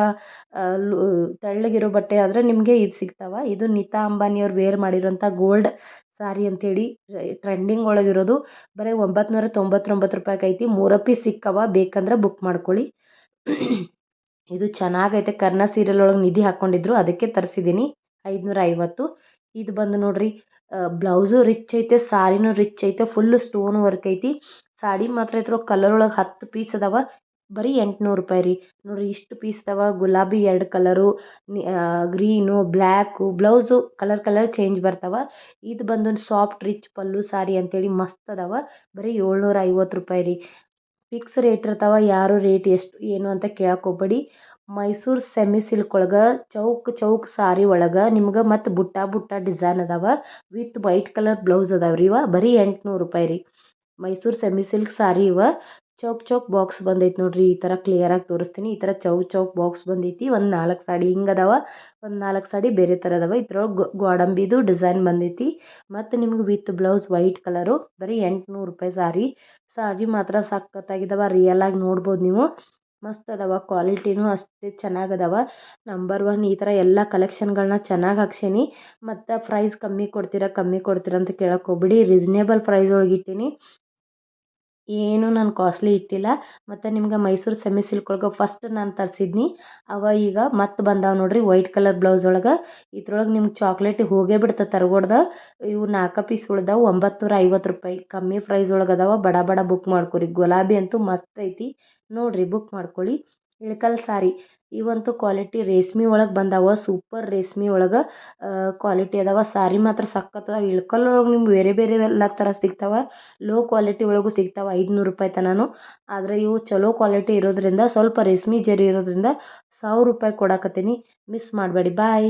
ಲೂ, ತೆಳ್ಳಗಿರೋ ಬಟ್ಟೆ ಆದರೆ ನಿಮಗೆ ಇದು ಸಿಗ್ತಾವ. ಇದು ನೀತಾ ಅಂಬಾನಿಯವ್ರು ವೇರ್ ಮಾಡಿರೋಂಥ ಗೋಲ್ಡ್ ಸಾರಿ ಅಂಥೇಳಿ ಟ್ರೆಂಡಿಂಗ್ ಒಳಗಿರೋದು. ಬರೀ ಒಂಬತ್ತು ನೂರ ತೊಂಬತ್ತೊಂಬತ್ತು ರೂಪಾಯ್ಗೆ ಐತಿ. ಮೂರು ಪೀಸ್ ಸಿಕ್ಕವ. ಬೇಕಂದ್ರೆ ಬುಕ್ ಮಾಡ್ಕೊಳ್ಳಿ. ಇದು ಚೆನ್ನಾಗೈತೆ. ಕರ್ಣ ಸೀರಿಯಲ್ ಒಳಗೆ ನಿಧಿ ಹಾಕ್ಕೊಂಡಿದ್ರು ಅದಕ್ಕೆ ತರಿಸಿದ್ದೀನಿ ಐದುನೂರ ಐವತ್ತು ಇದು ಬಂದು ನೋಡಿರಿ. ಬ್ಲೌಸು ರಿಚ್ ಐತೆ. ಸಾರಿನೂ ರಿಚ್ ಐತೆ. ಫುಲ್ ಸ್ಟೋನ್ ವರ್ಕ್ ಐತಿ. ಸಾಡಿ ಮಾತ್ರ ಇದ್ರ ಕಲರ್ ಒಳಗೆ ಹತ್ತು ಪೀಸ್ ಅದಾವ. ಬರೀ ಎಂಟುನೂರು ರೂಪಾಯಿ ರೀ. ನೋಡಿರಿ ಇಷ್ಟು ಪೀಸ್ ಅದಾವ, ಗುಲಾಬಿ ಎರಡು colour green black blouse colour colour change ಬರ್ತಾವೆ. ಇದು ಬಂದು ಸಾಫ್ಟ್ ರಿಚ್ ಪಲ್ಲು, ಸಾರಿ ಅಂತೇಳಿ ಮಸ್ತ್ ಅದಾವ. ಬರೀ ಏಳ್ನೂರ ಐವತ್ತು ರೂಪಾಯಿ ರೀ. ಫಿಕ್ಸ್ ರೇಟ್ ಇರ್ತಾವ, ಯಾರು ರೇಟ್ ಎಷ್ಟು, ಏನು ಅಂತ ಕೇಳಕ್ಕೆ ಹೋಗ್ಬೇಡಿ. ಮೈಸೂರು ಸೆಮಿ ಸಿಲ್ಕ್ ಒಳಗೆ, ಚೌಕ್ ಚೌಕ್ ಸಾರಿ ಒಳಗೆ ನಿಮ್ಗೆ ಮತ್ತು ಬುಟ್ಟ ಬುಟ್ಟ ಡಿಸೈನ್ ಅದಾವ. ವಿತ್ ವೈಟ್ ಕಲರ್ ಬ್ಲೌಸ್ ಅದಾವ ರೀ ಇವ, ಬರೀ ಎಂಟುನೂರು ರೂಪಾಯಿ ರೀ. ಮೈಸೂರು ಸೆಮಿ ಸಿಲ್ಕ್ ಸಾರಿ ಇವ. ಚೌಕ್ ಚೌಕ್ ಬಾಕ್ಸ್ ಬಂದೈತಿ ನೋಡಿರಿ, ಈ ಥರ ಕ್ಲಿಯರಾಗಿ ತೋರಿಸ್ತೀನಿ. ಈ ಥರ ಚೌಕ್ ಚೌಕ್ ಬಾಕ್ಸ್ ಬಂದೈತಿ. ಒಂದು ನಾಲ್ಕು ಸಾಡಿ ಹಿಂಗೆ ಅದಾವ. ಒಂದು ನಾಲ್ಕು ಸಾಡಿ ಬೇರೆ ತರ ಅದಾವ. ಇದ್ರೊಳಗೆ ಗೋಡಂಬಿದು ಡಿಸೈನ್ ಬಂದೈತಿ. ಮತ್ತು ನಿಮ್ಗೆ ವಿತ್ ಬ್ಲೌಸ್ ವೈಟ್ ಕಲರು, ಬರೀ ಎಂಟುನೂರು ರೂಪಾಯಿ ಸಾರಿ. ಸಾರಿ ಮಾತ್ರ ಸಖತ್ತಾಗಿದವ ರಿಯಲ್ ಆಗಿ ನೋಡ್ಬೋದು ನೀವು. ಮಸ್ತ್ ಅದಾವ, ಕ್ವಾಲಿಟಿನೂ ಅಷ್ಟೇ ಚೆನ್ನಾಗಿ ಅದಾವ. ನಂಬರ್ ಒನ್ ಈ ಥರ ಎಲ್ಲ ಕಲೆಕ್ಷನ್ಗಳನ್ನ ಚೆನ್ನಾಗಿ ಹಾಕ್ಸೀನಿ. ಮತ್ತು ಪ್ರೈಸ್ ಕಮ್ಮಿ ಕೊಡ್ತೀರಾ ಕಮ್ಮಿ ಕೊಡ್ತೀರಾ ಅಂತ ಕೇಳಕ್ಕೆ ಹೋಗ್ಬೇಡಿ. ರೀಸ್ನೇಬಲ್ ಪ್ರೈಸ್ ಒಳಗೆ ಇಟ್ಟೀನಿ. ಏನೂ ನಾನು ಕಾಸ್ಟ್ಲಿ ಇಟ್ಟಿಲ್ಲ. ಮತ್ತು ನಿಮ್ಗೆ ಮೈಸೂರು ಸೆಮಿ ಸಿಲ್ಕ್ ಒಳಗೆ ಫಸ್ಟ್ ನಾನು ತರಿಸಿದ್ನಿ. ಅವ ಈಗ ಮತ್ತೆ ಬಂದಾವ ನೋಡಿರಿ ವೈಟ್ ಕಲರ್ ಬ್ಲೌಸ್ ಒಳಗೆ. ಇದ್ರೊಳಗೆ ನಿಮ್ಗೆ ಚಾಕ್ಲೇಟ್ ಹೋಗೇ ಬಿಡ್ತದೆ ತರಗೊಡ್ದ. ಇವು ನಾಲ್ಕು ಪೀಸ್ ಉಳ್ದಾವೆ ಒಂಬತ್ತು ಐವತ್ತು ರೂಪಾಯಿ. ಕಮ್ಮಿ ಪ್ರೈಸ್ ಒಳಗೆ ಅದಾವ. ಬಡ ಬಡ ಬುಕ್ ಮಾಡ್ಕೊರಿ. ಗುಲಾಬಿ ಅಂತೂ ಮಸ್ತ್ ಐತಿ. ನೋಡಿರಿ ಬುಕ್ ಮಾಡ್ಕೊಳ್ಳಿ ಇಳ್ಕಲ್ ಸಾರಿ. ಇವಂತೂ ಕ್ವಾಲಿಟಿ ರೇಷ್ಮೆ ಒಳಗೆ ಬಂದಾವ, ಸೂಪರ್ ರೇಷ್ಮೆ ಒಳಗೆ ಕ್ವಾಲಿಟಿ ಅದಾವ. ಸಾರಿ ಮಾತ್ರ ಸಖತ್ ಅದಾವ. ಇಳ್ಕಲ್ ಒಳಗೆ ನಿಮ್ಗೆ ಬೇರೆ ಬೇರೆ ಎಲ್ಲ ಥರ ಸಿಗ್ತಾವೆ. ಲೋ ಕ್ವಾಲಿಟಿ ಒಳಗೂ ಸಿಗ್ತಾವೆ, ಐದುನೂರು ರೂಪಾಯಿ ತನಾನು. ಆದರೆ ಇವು ಚಲೋ ಕ್ವಾಲಿಟಿ ಇರೋದ್ರಿಂದ, ಸ್ವಲ್ಪ ರೇಷ್ಮೆ ಜರಿ ಇರೋದ್ರಿಂದ, ಸಾವಿರ ರೂಪಾಯಿ ಕೊಡಕತ್ತೀನಿ. ಮಿಸ್ ಮಾಡಬೇಡಿ. ಬಾಯ್.